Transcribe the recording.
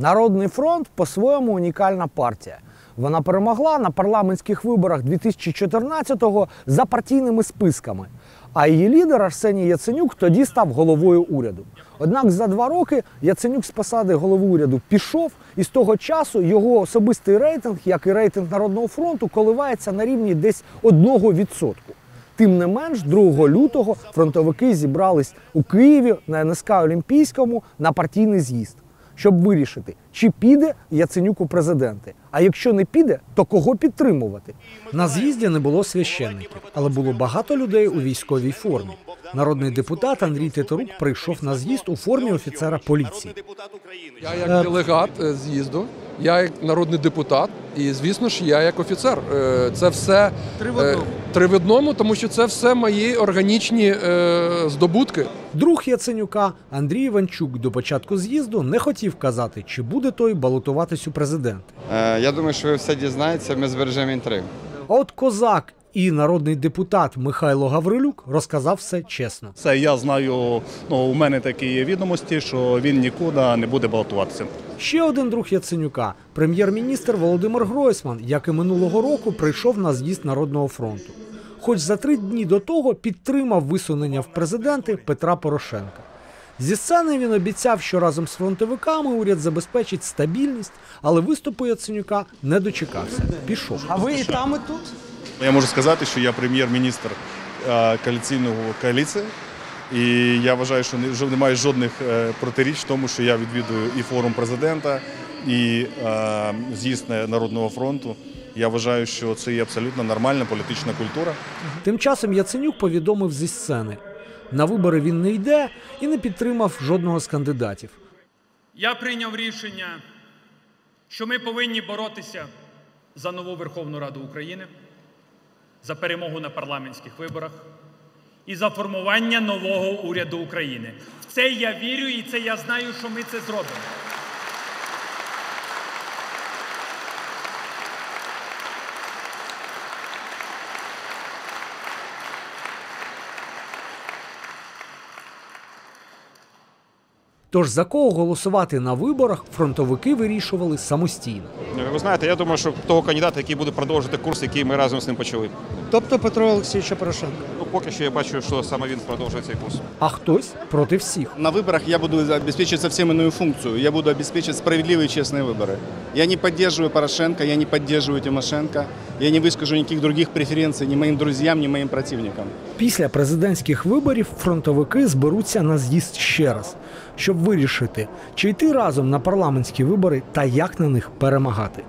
Народний фронт по-своєму унікальна партія. Вона перемогла на парламентських виборах 2014-го за партійними списками. А її лідер Арсеній Яценюк тоді став головою уряду. Однак за два роки Яценюк з посади голови уряду пішов, і з того часу його особистий рейтинг, як і рейтинг Народного фронту, коливається на рівні десь 1%. Тим не менш, 2 лютого фронтовики зібрались у Києві на НСК Олімпійському на партійний з'їзд, щоб вирішити, чи піде Яценюк у президенти. А якщо не піде, то кого підтримувати? На з'їзді не було священників, але було багато людей у військовій формі. Народний депутат Андрій Титорук прийшов на з'їзд у формі офіцера поліції. Я як делегат з'їзду, я як народний депутат, і звісно ж, я як офіцер. Е, Це все три в одному, три в одному тому що це все мої органічні е, здобутки. Друг Яценюка Андрій Іванчук до початку з'їзду не хотів казати, чи буде той балотуватись у президенти. Е, Я думаю, що ви все дізнаєтеся, ми збережемо інтригу. А от козак і народний депутат Михайло Гаврилюк розказав все чесно. Це я знаю. Ну у мене такі є відомості, що він нікуди не буде балотуватися. Ще один друг Яценюка, прем'єр-міністр Володимир Гройсман, як і минулого року, прийшов на з'їзд Народного фронту. Хоч за три дні до того підтримав висунення в президенти Петра Порошенка. Зі сцени він обіцяв, що разом з фронтовиками уряд забезпечить стабільність, але виступу Яценюка не дочекався. Пішов. А ви і там, і тут? Я можу сказати, що я прем'єр-міністр е, коаліційного коаліції, і я вважаю, що немає жодних е, протиріч в тому, що я відвідую і форум президента, і е, з'їзд Народного фронту. Я вважаю, що це є абсолютно нормальна політична культура. Тим часом Яценюк повідомив зі сцени: на вибори він не йде і не підтримав жодного з кандидатів. Я прийняв рішення, що ми повинні боротися за нову Верховну Раду України, за перемогу на парламентських виборах і за формування нового уряду України. В це я вірю і це я знаю, що ми це зробимо. Тож за кого голосувати на виборах фронтовики вирішували самостійно. Ви знаєте, я думаю, що того кандидата, який буде продовжувати курс, який ми разом з ним почали. Тобто Петро Олексійовича Порошенка. Ну, поки що я бачу, що саме він продовжує цей курс. А хтось проти всіх. На выборах я буду обеспечивать совсем иную функцию. Я буду обеспечивать справедливые и честные выборы. Я не поддерживаю Порошенко, я не поддерживаю Тимошенко. Я не вискажу ніяких других преференцій ні моїм друзям, ні моїм противникам. Після президентських виборів фронтовики зберуться на з'їзд ще раз, щоб вирішити, чи йти разом на парламентські вибори та як на них перемагати.